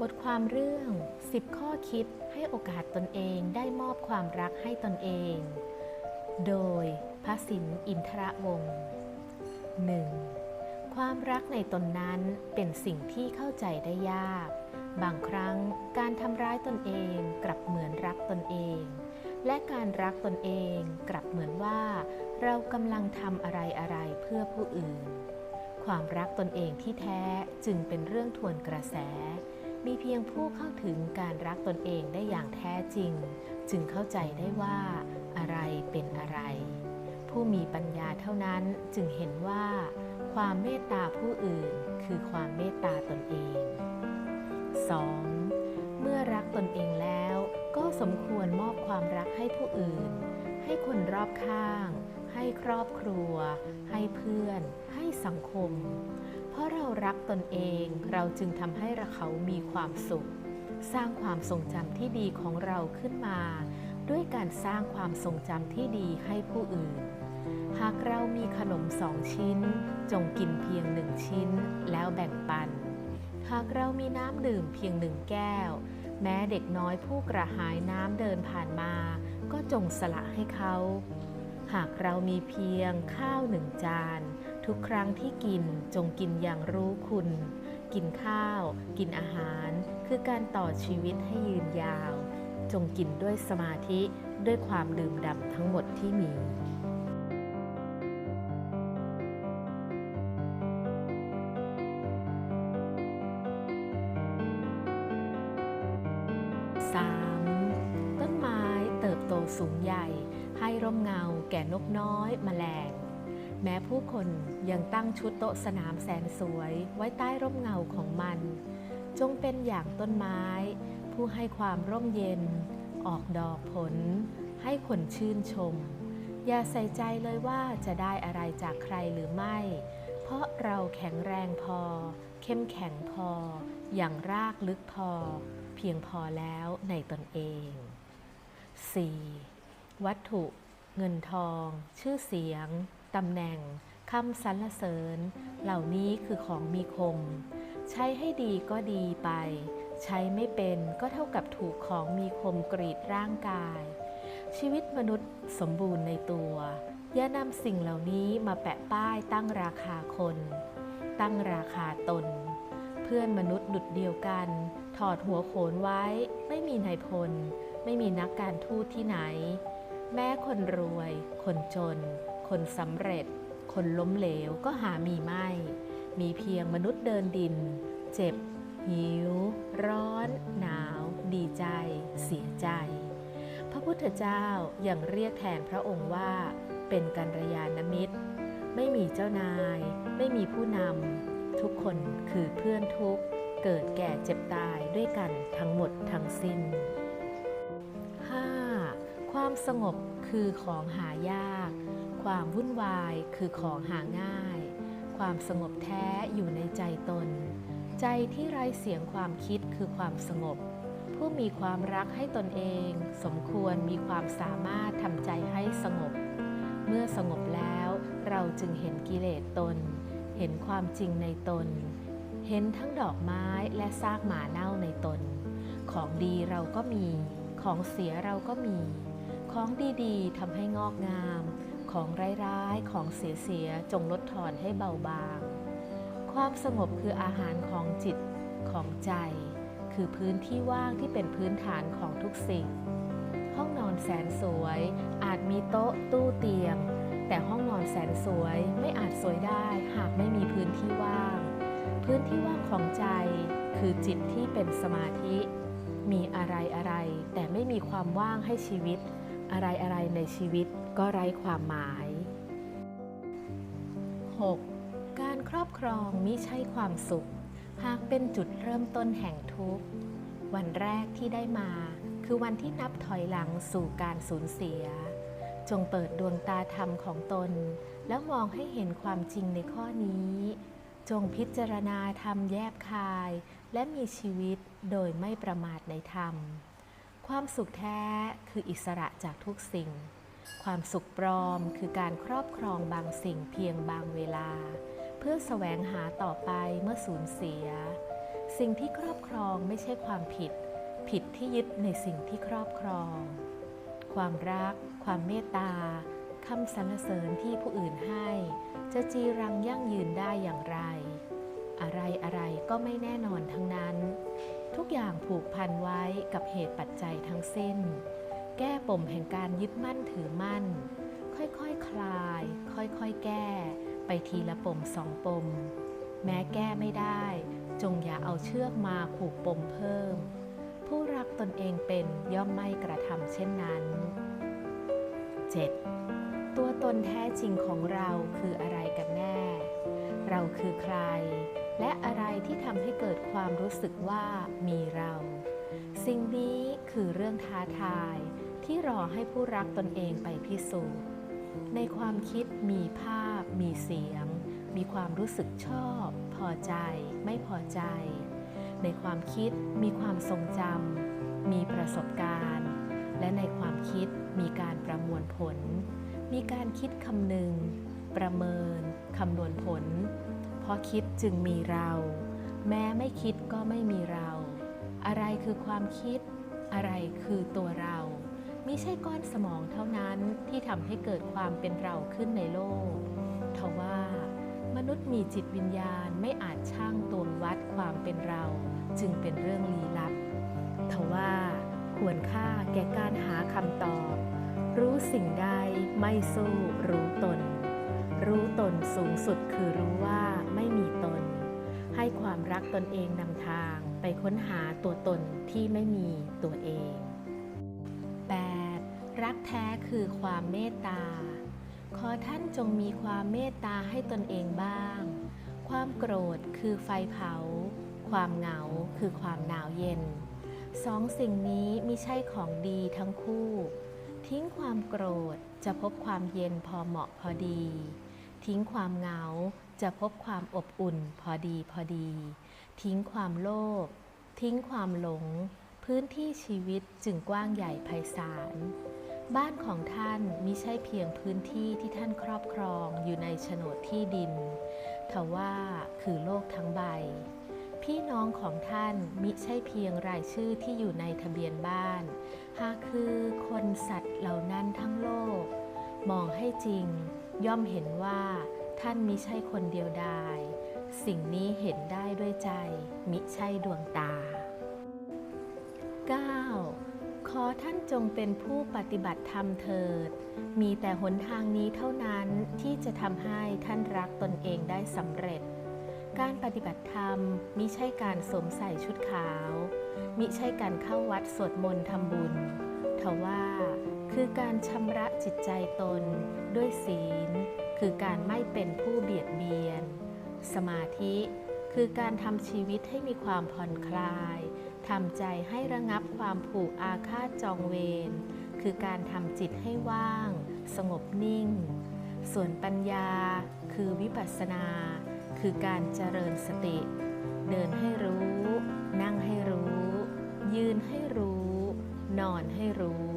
บทความเรื่อง 10 ข้อคิดให้โอกาสตนเองได้มอบความรักให้ตนเอง โดยพระสินอินทระวงศ์ 1. ความรักในตนนั้นเป็นสิ่งที่เข้าใจได้ยาก บางครั้งการทำร้ายตนเองกลับเหมือนรักตนเอง และการรักตนเองกลับเหมือนว่า เรากำลังทำอะไรอะไรเพื่อผู้อื่น ความรักตนเองที่แท้จึงเป็นเรื่องทวนกระแส มีเพียงผู้เข้าถึงการรักตนเองได้อย่างแท้จริง จึงเข้าใจได้ว่าอะไรเป็นอะไร ผู้มีปัญญาเท่านั้นจึงเห็นว่า ความเมตตาผู้อื่นคือความเมตตาตนเอง 2. เมื่อรักตนเองแล้วก็สมควรมอบความรักให้ผู้อื่น ให้คนรอบข้าง ให้ครอบครัว ให้เพื่อน ให้สังคม เพราะเรารักตนเองเราจึงทำให้เราเขามีความสุข สร้างความทรงจำที่ดีของเราขึ้นมา ด้วยการสร้างความทรงจำที่ดีให้ผู้อื่น หากเรามีขนมสองชิ้น จงกินเพียงหนึ่งชิ้น แล้วแบ่งปัน หากเรามีน้ำดื่มเพียงหนึ่งแก้ว แม้เด็กน้อยผู้กระหายน้ำเดินผ่านมา ก็จงสละให้เขา หากเรามีเพียงข้าวหนึ่งจาน ทุกครั้งที่กินจงกินอย่างรู้คุณ กินข้าว กินอาหาร คือการต่อชีวิตให้ยืนยาว จงกินด้วยสมาธิด้วยความดื่มด่ำทั้งหมดที่มี 3. ต้นไม้เติบโตสูงใหญ่ ให้ร่มเงาแก่นกน้อยมแมลง แม้ผู้คนยังตั้งชุดโต๊ะสนามแสนสวยไว้ใต้ร่มเงาของมัน จงเป็นอย่างต้นไม้ ผู้ให้ความร่มเย็น ออกดอกผล ให้คนชื่นชม อย่าใส่ใจเลยว่าจะได้อะไรจากใครหรือไม่ เพราะเราแข็งแรงพอ เข้มแข็งพอ อย่างรากลึกพอ เพียงพอแล้วในตนเอง 4. วัตถุ เงินทอง ชื่อเสียง ตำแหน่งคำสรรเสริญ เหล่านี้คือของมีคม ใช้ให้ดีก็ดีไป ใช้ไม่เป็นก็เท่ากับถูกของมีคมกรีดร่างกาย ชีวิตมนุษย์สมบูรณ์ในตัว อย่านำสิ่งเหล่านี้มาแปะป้ายตั้งราคาคน ตั้งราคาตน เพื่อนมนุษย์ดุดเดียวกัน ถอดหัวโขนไว้ ไม่มีนายพล ไม่มีนักการทูตที่ไหน แม้คนรวย คนจน คนสำเร็จ คนล้มเหลวก็หามีไม่ มีเพียงมนุษย์เดินดิน เจ็บ หิว ร้อน หนาว ดีใจ เสียใจ พระพุทธเจ้ายัางเรียกแทนพระองค์ว่า เป็นกัลยาณมิตร ไม่มีเจ้านาย ไม่มีผู้นำ ทุกคนคือเพื่อนทุกข์เกิดแก่เจ็บตายด้วยกันทั้งหมดทั้งสิ้น 5. ความสงบคือของหายาก ความวุ่นวายคือของหาง่าย ความสงบแท้อยู่ในใจตน ใจที่ไร้เสียงความคิดคือความสงบ ผู้มีความรักให้ตนเอง สมควรมีความสามารถทำใจให้สงบ เมื่อสงบแล้วเราจึงเห็นกิเลสตน เห็นความจริงในตน เห็นทั้งดอกไม้และซากหมาเน่าในตน ของดีเราก็มี ของเสียเราก็มี ของดีๆทำให้งอกงาม ของร้ายๆ ของเสียๆ จงลดทอนให้เบาบาง ความสงบคืออาหารของจิตของใจ คือพื้นที่ว่างที่เป็นพื้นฐานของทุกสิ่ง ห้องนอนแสนสวย อาจมีโต๊ะตู้เตียง แต่ห้องนอนแสนสวยไม่อาจสวยได้หากไม่มีพื้นที่ว่าง พื้นที่ว่างของใจ คือจิตที่เป็นสมาธิ มีอะไรอะไรแต่ไม่มีความว่างให้ชีวิต อะไรอะไรในชีวิตก็ไร้ความหมาย 6. การครอบครองมิใช่ความสุข หากเป็นจุดเริ่มต้นแห่งทุกข์ วันแรกที่ได้มา คือวันที่นับถอยหลังสู่การสูญเสีย จงเปิดดวงตาธรรมของตน แล้วมองให้เห็นความจริงในข้อนี้ จงพิจารณาธรรมแยบคาย และมีชีวิตโดยไม่ประมาทในธรรม ความสุขแท้คืออิสระจากทุกสิ่ง ความสุขปลอมคือการครอบครองบางสิ่งเพียงบางเวลา เพื่อแสวงหาต่อไปเมื่อสูญเสีย สิ่งที่ครอบครองไม่ใช่ความผิด ผิดที่ยึดในสิ่งที่ครอบครอง ความรัก ความเมตตาคำสรรเสริญที่ผู้อื่นให้ จะจีรังยั่งยืนได้อย่างไร อะไรอะไรก็ไม่แน่นอนทั้งนั้น ทุกอย่างผูกพันไว้กับเหตุปัจจัยทั้งสิ้น แก้ปมแห่งการยึดมั่นถือมั่น ค่อยๆคคลาย ค่อยๆแก้ ไปทีละปมสองปม แม้แก้ไม่ได้ จงอย่าเอาเชือกมาผูกปมเพิ่ม ผู้รักตนเองเป็นย่อมไม่กระทำเช่นนั้น 7. ตัวตนแท้จริงของเราคืออะไรกันแน่ เราคือใคร และอะไรที่ทำให้เกิดความรู้สึกว่ามีเรา สิ่งนี้คือเรื่องท้าทายที่รอให้ผู้รักตนเองไปพิสูจน์ ในความคิดมีภาพ มีเสียง มีความรู้สึกชอบ พอใจ ไม่พอใจ ในความคิดมีความทรงจำมีประสบการณ์ และในความคิดมีการประมวลผล มีการคิดคำนึง ประเมินคำนวณผล เพราะคิดจึงมีเรา แม้ไม่คิดก็ไม่มีเรา อะไรคือความคิด อะไรคือตัวเรามิใช่ก้อนสมองเท่านั้นที่ทำให้เกิดความเป็นเราขึ้นในโลก ทว่ามนุษย์มีจิตวิญญาณไม่อาจช่างตวงวัดความเป็นเรา จึงเป็นเรื่องลี้ลับ ทว่าควรค่าแก่การหาคำตอบ รู้สิ่งใดไม่สู้รู้ตน รู้ตนสูงสุดคือรู้ว่าไม่มีตน ให้ความรักตนเองนำทางไปค้นหาตัวตนที่ไม่มีตัวเอง 8. รักแท้คือความเมตตา ขอท่านจงมีความเมตตาให้ตนเองบ้าง ความโกรธคือไฟเผา ความเหงาคือความหนาวเย็น สองสิ่งนี้มิใช่ของดีทั้งคู่ ทิ้งความโกรธจะพบความเย็นพอเหมาะพอดี ทิ้งความเหงาจะพบความอบอุ่นพอดีพอดี ทิ้งความโลภทิ้งความหลง พื้นที่ชีวิตจึงกว้างใหญ่ไพศาล บ้านของท่านมิใช่เพียงพื้นที่ที่ท่านครอบครองอยู่ในโฉนดที่ดิน ทว่าคือโลกทั้งใบ พี่น้องของท่านมิใช่เพียงรายชื่อที่อยู่ในทะเบียนบ้าน หากคือคนสัตว์เหล่านั้นทั้งโลก มองให้จริง ย่อมเห็นว่าท่านมิใช่คนเดียวดาย สิ่งนี้เห็นได้ด้วยใจ มิใช่ดวงตา 9. ขอท่านจงเป็นผู้ปฏิบัติธรรมเถิด มีแต่หนทางนี้เท่านั้นที่จะทำให้ท่านรักตนเองได้สำเร็จ การปฏิบัติธรรมมิใช่การสวมใส่ชุดขาว มิใช่การเข้าวัดสวดมนต์ทำบุญทว่า คือการชำระจิตใจตนด้วยศีล คือการไม่เป็นผู้เบียดเบียน สมาธิคือการทำชีวิตให้มีความผ่อนคลายทำใจให้ระงับความผูกอาฆาตจองเวร คือการทำจิตให้ว่าง สงบนิ่ง ส่วนปัญญา คือวิปัสสนา คือการเจริญสติ เดินให้รู้ นั่งให้รู้ ยืนให้รู้ นอนให้รู้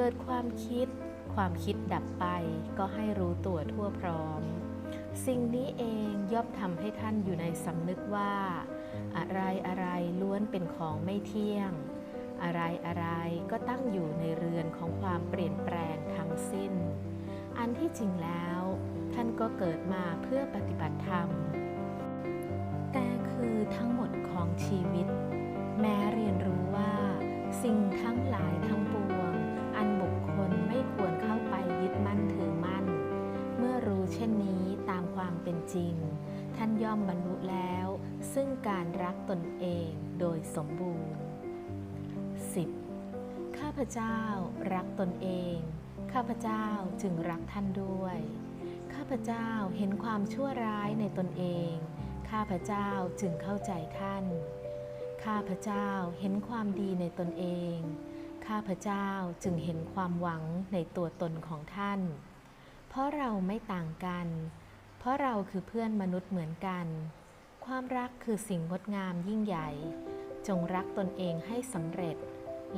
เกิดความคิด ความคิดดับไปก็ให้รู้ตัวทั่วพร้อม สิ่งนี้เองย่อมทำให้ท่านอยู่ในสำนึกว่า อะไรอะไรล้วนเป็นของไม่เที่ยง อะไรอะไรก็ตั้งอยู่ในเรือนของความเปลี่ยนแปลงทั้งสิ้น อันที่จริงแล้ว ท่านก็เกิดมาเพื่อปฏิบัติธรรม แต่คือทั้งหมดของชีวิต แม้เรียนรู้ว่า สิ่งทั้งหลายทั้งปวง เป็นจริง ท่านย่อมบรรลุแล้ว ซึ่งการรักตนเองโดยสมบูรณ์ 10. ข้าพเจ้ารักตนเอง ข้าพเจ้าจึงรักท่านด้วย ข้าพเจ้าเห็นความชั่วร้ายในตนเอง ข้าพเจ้าจึงเข้าใจท่าน ข้าพเจ้าเห็นความดีในตนเอง ข้าพเจ้าจึงเห็นความหวังในตัวตนของท่าน เพราะเราไม่ต่างกัน ราะเราคือเพื่อนมนุษย์เหมือนกัน ความรักคือสิ่งงดงามยิ่งใหญ่ จงรักตนเองให้สำเร็จ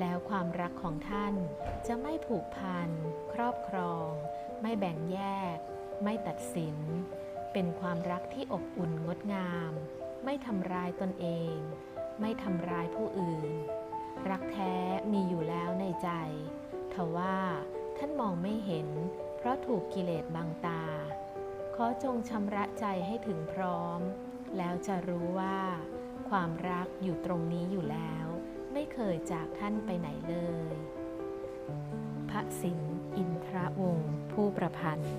แล้วความรักของท่านจะไม่ผูกพัน ครอบครอง ไม่แบ่งแยก ไม่ตัดสิน เป็นความรักที่อบอุ่นงดงาม ไม่ทำร้ายตนเอง ไม่ทำร้ายผู้อื่น รักแท้มีอยู่แล้วในใจทว่าท่านมองไม่เห็น เพราะถูกกิเลสบังตา อจงชำระใจให้ถึงพร้อม แล้วจะรู้ว่า ความรักอยู่ตรงนี้อยู่แล้ว ไม่เคยจากท่านไปไหนเลย พระสินอินทรวงศ์ผู้ประพันธ์